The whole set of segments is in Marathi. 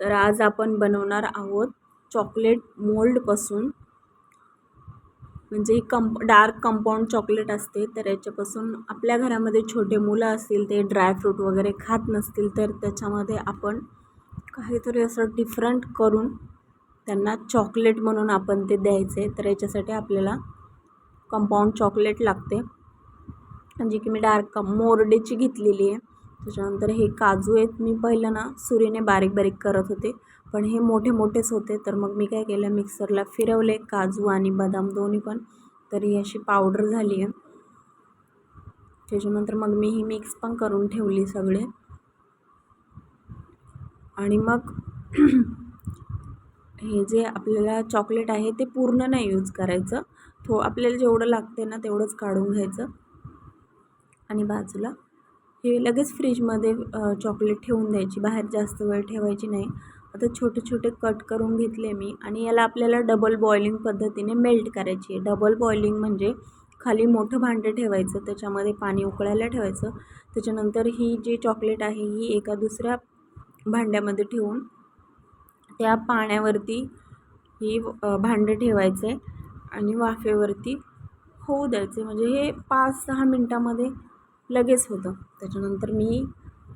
तर आज आपण बनवणार आहोत चॉकलेट मोल्डपासून. म्हणजे कंप डार्क कंपाऊंड चॉकलेट असते तर याच्यापासून आपल्या घरामध्ये छोटे मुलं असतील ते ड्रायफ्रूट वगैरे खात नसतील तर त्याच्यामध्ये आपण काहीतरी असं डिफरंट करून त्यांना चॉकलेट म्हणून आपण ते द्यायचे. तर याच्यासाठी आपल्याला कंपाऊंड चॉकलेट लागते. म्हणजे की मी डार्क मोरडेची घेतलेली आहे. त्याच्यानंतर हे काजू आहेत मी पहिलं ना सुरीने बारीक बारीक करत होते. पण हे मोठे मोठेच होते तर मग मी काय केलं मिक्सरला फिरवले काजू आणि बदाम दोन्ही पण. तर ही अशी पावडर झाली आहे. त्याच्यानंतर मग मी ही मिक्स पण करून ठेवली सगळे. आणि मग हे जे आपल्याला चॉकलेट आहे ते पूर्ण नाही यूज करायचं. थो आपल्याला जेवढं लागते ना तेवढंच काढून घ्यायचं. आणि बाजूला हे लगेच फ्रीजमध्ये चॉकलेट ठेवून द्यायची. बाहेर जास्त वेळ ठेवायची नाही. आता छोटे छोटे कट करून घेतले मी आणि याला आपल्याला डबल बॉइलिंग पद्धतीने मेल्ट करायची आहे. डबल बॉइलिंग म्हणजे खाली मोठं भांडं ठेवायचं त्याच्यामध्ये पाणी उकळायला ठेवायचं. त्याच्यानंतर ही जी चॉकलेट आहे ही एका दुसऱ्या भांड्यामध्ये ठेवून त्या पाण्यावरती ही भांडं ठेवायचे आणि वाफेवरती होऊ द्यायचे. म्हणजे हे पाच सहा मिनटामध्ये लगेच होतं. त्याच्यानंतर मी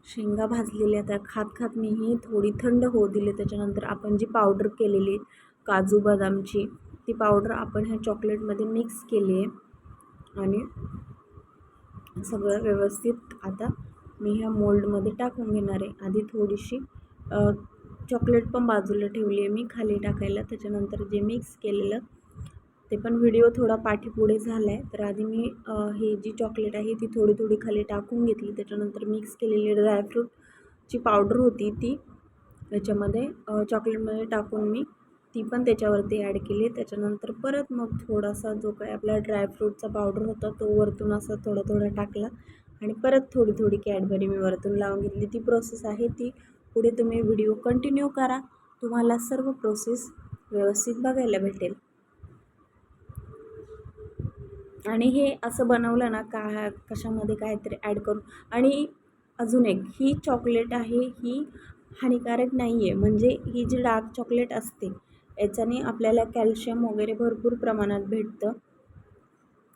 शेंगा भाजलेल्या त्या खात खात मी ही थोडी थंड होऊ दिली. त्याच्यानंतर आपण जी पावडर केलेली काजू बदामची ती पावडर आपण ह्या चॉकलेटमध्ये मिक्स केली आहे. आणि सगळं व्यवस्थित आता मी ह्या मोल्डमध्ये टाकून घेणार आहे. आधी थोडीशी चॉकलेट पण बाजूला ठेवली आहे मी खाली टाकायला. त्याच्यानंतर जे मिक्स केलेलं ते पण व्हिडिओ थोडा पाठीपुढे झाला आहे तर आधी मी ही जी चॉकलेट आहे ती थोडी थोडी खाली टाकून घेतली. त्याच्यानंतर मिक्स केलेली ड्रायफ्रूटची पावडर होती ती. त्याच्यामध्ये चॉकलेटमध्ये टाकून मी ती पण त्याच्यावरती ॲड केली. त्याच्यानंतर परत मग थोडासा जो काही आपला ड्रायफ्रूटचा पावडर होता तो वरतून असा थोडा थोडा टाकला. आणि परत थोडी थोडी कॅडबरी मी वरतून लावून घेतली. ती प्रोसेस आहे ती. पुढे तुम्ही व्हिडिओ कंटिन्यू करा. तुम्हाला सर्व प्रोसेस व्यवस्थित बघायला भेटेल. आणि हे असं बनवलं ना का कशामध्ये काहीतरी ॲड करून. आणि अजून एक ही चॉकलेट आहे ही हानिकारक नाही आहे म्हणजे ही जी डार्क चॉकलेट असते याच्याने आपल्याला कॅल्शियम वगैरे भरपूर प्रमाणात भेटतं.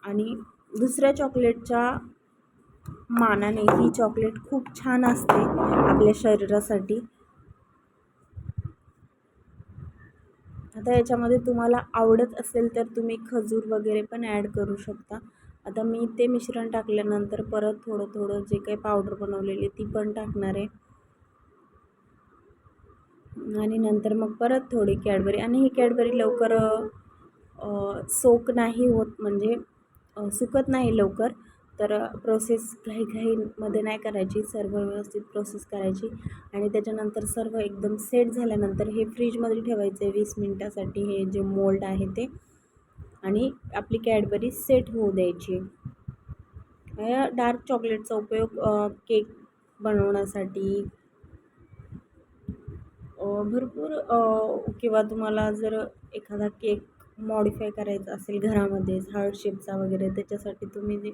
आणि दुसऱ्या चॉकलेटच्या मानाने ही चॉकलेट खूप छान असते आपल्या शरीरासाठी. आता याच्यामध्ये तुम्हाला आवडत असेल तर तुम्ही खजूर वगैरे पण ॲड करू शकता. आता मी ते मिश्रण टाकल्यानंतर परत थोडं थोडं जे काही पावडर बनवलेली ती पण टाकणार आहे. आणि नंतर मग परत थोडी कॅडबरी. आणि ही कॅडबरी लवकर सोक नाही होत. म्हणजे सुकत नाही लवकर. तर प्रोसेस घाई घाईमध्ये नाही करायची सर्व व्यवस्थित प्रोसेस करायची. आणि त्याच्यानंतर सर्व एकदम सेट झाल्यानंतर हे फ्रीजमध्ये ठेवायचं आहे वीस मिनटासाठी हे जे मोल्ड आहे ते. आणि आपली कॅडबरी सेट होऊ द्यायची. या डार्क चॉकलेटचा उपयोग केक बनवण्यासाठी भरपूर किंवा तुम्हाला जर एखादा केक मॉडिफाय करायचा असेल घरामध्येच हार्ट शेपचा वगैरे त्याच्यासाठी तुम्ही जे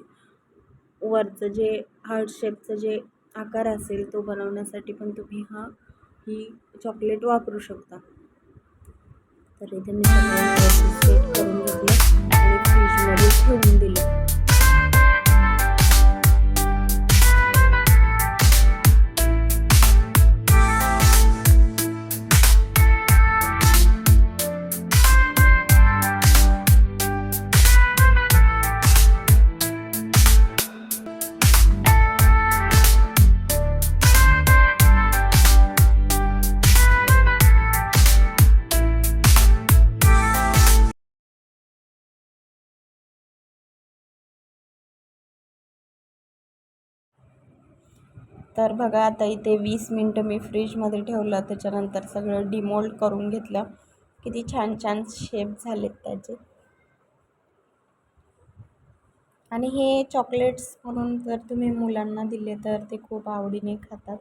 वरचं जे हार्ट शेपचं जे आकार असेल तो बनवण्यासाठी पण तुम्ही हा ही चॉकलेट वापरू शकता. तर इथे मी सेट करून घेतलं आणि फ्रीजमध्ये ठेवून दिलं तर बघा आता इथे वीस मिनटं मी फ्रीजमध्ये ठेवलं. त्याच्यानंतर सगळं डिमोल्ड करून घेतलं. किती छान छान शेप झालेत त्याचे. आणि हे चॉकलेट्स म्हणून जर तुम्ही मुलांना दिले तर ते खूप आवडीने खातात.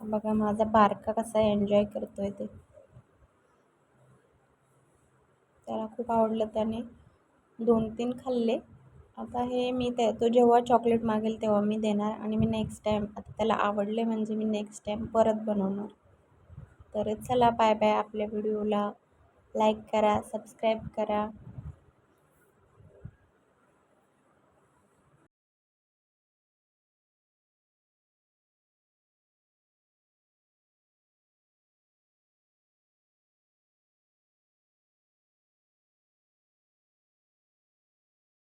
बघा माझा बारका कसा एन्जॉय करतोय ते. त्याला खूप आवडलं त्याने. दोन तीन खाल्ले. आता हे मी ते तो जेव्हा चॉकलेट मागेल तेव्हा मी देणार आणि मी नेक्स्ट टाईम आता त्याला आवडले म्हणजे मी नेक्स्ट टाईम परत बनवणार. तर चला बाय बाय आपल्या व्हिडिओला लाईक करा सबस्क्राईब करा.